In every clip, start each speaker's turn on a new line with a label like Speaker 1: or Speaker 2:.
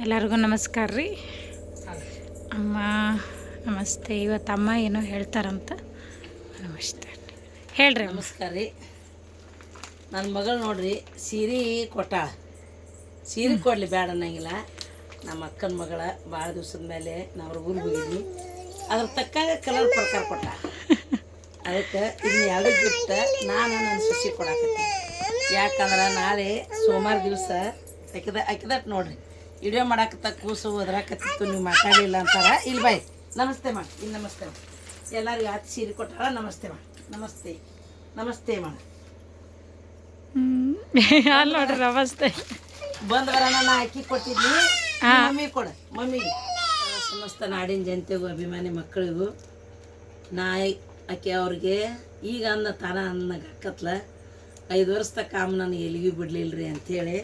Speaker 1: ಎಲ್ಲರಿಗೂ ನಮಸ್ಕಾರ ರೀ. ಅಮ್ಮ ನಮಸ್ತೆ. ಇವತ್ತು ಅಮ್ಮ ಏನೋ ಹೇಳ್ತಾರಂತ. ನಮಸ್ತೆ. ಹೇಳ್ರಿ
Speaker 2: ನಮಸ್ಕಾರ ರೀ. ನನ್ನ ಮಗಳು ನೋಡ್ರಿ ಸೀರೆ ಕೊಟ್ಟ. ಸೀರೆ ಕೊಡಲಿ ಬೇಡ ಅನ್ನಂಗಿಲ್ಲ. ನಮ್ಮ ಅಕ್ಕನ ಮಗಳ ಭಾಳ ದಿವ್ಸದ ಮೇಲೆ ನಾವು ಊರಿಗೆ ಹೋಗಿದ್ವಿ. ಅದ್ರ ತಕ್ಕಾಗ ಕಲರ್ ಪ್ರಕಾರ ಕೊಟ್ಟ. ಅದಕ್ಕೆ ಇನ್ನು ಎರಡು ಗಿಫ್ಟ್ ನಾನು ನನ್ನ ಸುಸಿ ಕೊಡಾಕತ್ತೀನಿ. ಯಾಕಂದ್ರೆ ನಾಳೆ ಸೋಮವಾರ ದಿವಸ ಅಕ್ಕಿದ ಅಕ್ಕಿದಟ್ ನೋಡ್ರಿ. ವಿಡಿಯೋ ಮಾಡಾಕತ್ತ ಕೂಸು ಒದ್ರಾಕತ್ತಿತ್ತು ನೀವು ಮಾತಾಡಲಿಲ್ಲ ಅಂತಾರ. ಇಲ್ಲಿ ಬಾಯ್. ನಮಸ್ತೆ ಮಾಡಿ ಇಲ್ಲಿ ನಮಸ್ತೆ ಮಾ. ಎಲ್ಲರಿಗೂ ಯಾತ್ ಸೀರೆ ಕೊಟ್ಟಾರ ನಮಸ್ತೆ ಮಾಡಿ ನಮಸ್ತೆ. ನಮಸ್ತೆ ಮಾಡಿ
Speaker 1: ಅಲ್ಲಿ ನೋಡ್ರಿ ನಮಸ್ತೆ.
Speaker 2: ಬಂದವರ ನಾನು ಅಕ್ಕಿ ಕೊಟ್ಟಿದ್ನಿ.
Speaker 1: ಹಾ.
Speaker 2: ಮಮ್ಮಿ ಕೊಡ. ಮಮ್ಮಿಗೆ ಸಮಸ್ತ ನಾಡಿನ ಜನತೆಗೂ ಅಭಿಮಾನಿ ಮಕ್ಕಳಿಗೂ ನಾಯಿ ಆಕೆ ಅವ್ರಿಗೆ ಈಗ ಅನ್ನ ತಾನ ಅನ್ನಕ್ಕೆ ಹಾಕತ್ಲ ಐದು ವರ್ಷ ತಕ್ಕ ನನಗೆ ಎಲ್ಲಿಗೂ ರೀ ಅಂಥೇಳಿ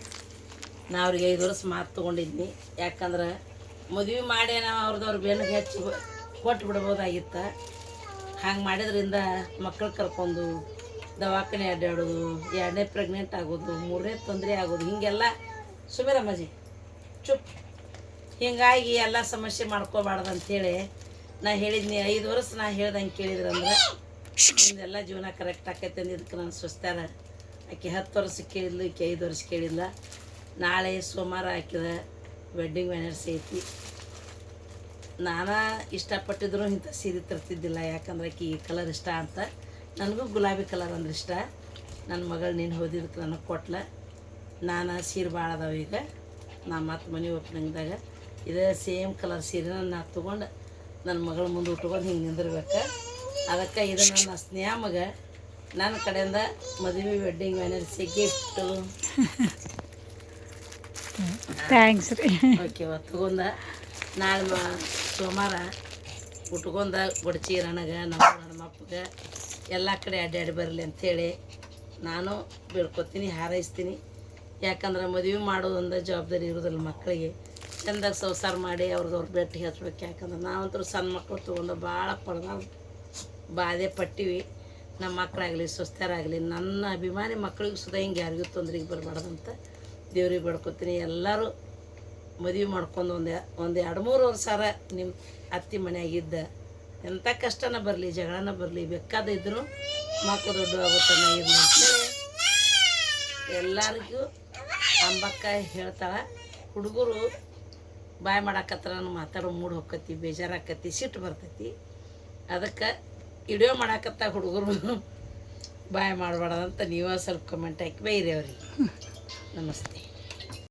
Speaker 2: ನಾ ಅವ್ರಿಗೆ ಐದು ವರ್ಷ ಮಾತು ತೊಗೊಂಡಿದ್ನಿ. ಯಾಕಂದ್ರೆ ಮದುವೆ ಮಾಡಿ ನಾವು ಅವ್ರದ್ದು ಅವ್ರ ಬೆನ್ನು ಹೆಚ್ಚು ಕೊಟ್ಟು ಬಿಡ್ಬೋದಾಗಿತ್ತು. ಹಂಗೆ ಮಾಡಿದ್ರಿಂದ ಮಕ್ಕಳು ಕರ್ಕೊಂಡು ದವಾಖಾನೆ ಅಡ್ಡಾಡೋದು ಎರಡನೇ ಪ್ರೆಗ್ನೆಂಟ್ ಆಗೋದು, ಮೂರನೇ ತೊಂದರೆ ಆಗೋದು, ಹಿಂಗೆಲ್ಲ ಸುಮಿರಮ್ಮಜಿ ಚುಪ್. ಹೀಗಾಗಿ ಎಲ್ಲ ಸಮಸ್ಯೆ ಮಾಡ್ಕೋಬಾರ್ದು ಅಂಥೇಳಿ ನಾ ಹೇಳಿದ್ನಿ. ಐದು ವರ್ಷ ನಾ ಹೇಳ್ದಂಗೆ ಕೇಳಿದ್ರಂದ್ರೆ ಇದೆಲ್ಲ ಜೀವನ ಕರೆಕ್ಟ್ ಆಕೈತೆ ಅಂದಿದ್ದಕ್ಕೆ ನಾನು ಸ್ವಸ್ತಾರ ಆಕೆ ಹತ್ತು ವರ್ಷ ಕೇಳಿದ್ಲು, ಈಕೆ ಐದು ವರ್ಷ ಕೇಳಿಲ್ಲ. ನಾಳೆ ಸೋಮವಾರ ಹಾಕಿದ ವೆಡ್ಡಿಂಗ್ ವ್ಯಾನರ್ಸ್ ಐತಿ ನಾನು ಇಷ್ಟಪಟ್ಟಿದ್ರು ಇಂಥ ಸೀರೆ ತರ್ತಿದ್ದಿಲ್ಲ, ಯಾಕಂದ್ರೆ ಆಕಿ ಈ ಕಲರ್ ಇಷ್ಟ ಅಂತ. ನನಗೂ ಗುಲಾಬಿ ಕಲರ್ ಅಂದ್ರೆ ಇಷ್ಟ. ನನ್ನ ಮಗಳು ನೀನು ಹೋದಿದ್ದಕ್ಕೆ ನನಗೆ ಕೊಟ್ಲ. ನಾನು ಸೀರೆ ಭಾಳ ಅದಾವ ಈಗ. ನಾ ಮತ್ತೆ ಮನೆ ಓಪನಿಂಗ್ದಾಗ ಇದೇ ಸೇಮ್ ಕಲರ್ ಸೀರೆನ ನಾ ತೊಗೊಂಡು ನನ್ನ ಮಗಳ ಮುಂದೆ ಉಟ್ಕೊಂಡು ಹಿಂಗೆ ನಿಂದಿರ್ಬೇಕು. ಅದಕ್ಕೆ ಇದು ನನ್ನ ಸ್ನೇಹ ಮಗ ನನ್ನ ಕಡೆಯಿಂದ ಮದುವೆ ವೆಡ್ಡಿಂಗ್ ವ್ಯಾನರ್ಸಿ ಗಿಫ್ಟು
Speaker 1: ಥ್ಯಾಂಕ್ಸ್ ರೀ.
Speaker 2: ಓಕೆ ತಗೊಂಡ ನಾಳೆ ಮಾ ಸೋಮವಾರ ಉಟ್ಕೊಂಡ ಗೊಡ್ಚಿ ನನಗೆ, ನಮ್ಮ ನಮ್ಮ ಅಪ್ಪಗೆ ಎಲ್ಲ ಕಡೆ ಅಡ್ಡಾಡಿ ಬರಲಿ ಅಂಥೇಳಿ ನಾನು ಬೇಡ್ಕೊತೀನಿ ಹಾರೈಸ್ತೀನಿ. ಯಾಕಂದ್ರೆ ಮದುವೆ ಮಾಡೋದೊಂದು ಜವಾಬ್ದಾರಿ ಇರೋದಿಲ್ಲ ಮಕ್ಕಳಿಗೆ ಚೆಂದಾಗಿ ಸಂಸಾರ ಮಾಡಿ ಅವ್ರದ್ದು ಅವ್ರ ಬೆಟ್ಟಿ ಹಚ್ಬೇಕು. ಯಾಕಂದ್ರೆ ನಾವಂತೂ ಸಣ್ಣ ಮಕ್ಕಳು ತೊಗೊಂಡು ಭಾಳ ಪಡ್ದ ಬಾಧೆ ಪಟ್ಟಿವಿ. ನಮ್ಮ ಮಕ್ಕಳಾಗಲಿ ಸ್ವಸ್ಥರಾಗಲಿ ನನ್ನ ಅಭಿಮಾನಿ ಮಕ್ಕಳಿಗೂ ಸುಧಾ ಹಿಂಗೆ ಯಾರಿಗೂ ತೊಂದರೆಗೆ ಬರಬಾರ್ದಂತ ದೇವ್ರಿಗೆ ಬೇಡ್ಕೊತೀನಿ. ಎಲ್ಲರೂ ಮದುವೆ ಮಾಡ್ಕೊಂಡು ಒಂದು ಒಂದು ಎರಡು ಮೂರು ವರ್ಷಾರ ನಿಮ್ಮ ಅತ್ತಿ ಮನೆಯಾಗಿದ್ದ. ಎಂಥ ಕಷ್ಟನ ಬರಲಿ, ಜಗಳನ ಬರಲಿ ಬೇಕಾದ ಇದ್ರು ಮಕ್ಕ ದೊಡ್ಡ ಆಗುತ್ತಾನೆ ಇದು ಎಲ್ಲರಿಗೂ ಅಂಬಕ್ಕ ಹೇಳ್ತಾಳೆ. ಹುಡುಗರು ಬಾಯ್ ಮಾಡಾಕತ್ರ ಮಾತಾಡೋ ಮೂಡ್ ಹೋಕ್ಕತಿ ಬೇಜಾರಾಕತಿ, ಸಿಟ್ಟು ಬರ್ತೈತಿ. ಅದಕ್ಕೆ ವಿಡಿಯೋ ಮಾಡಾಕತ್ತ ಹುಡುಗರು ಬಾಯ್ ಮಾಡಬಾರ್ದಂತ ನೀವೇ ಸ್ವಲ್ಪ ಕಮೆಂಟ್ ಹಾಕಿ ಬೈರಿ ಅವ್ರಿಗೆ. ನಮಸ್ತೆ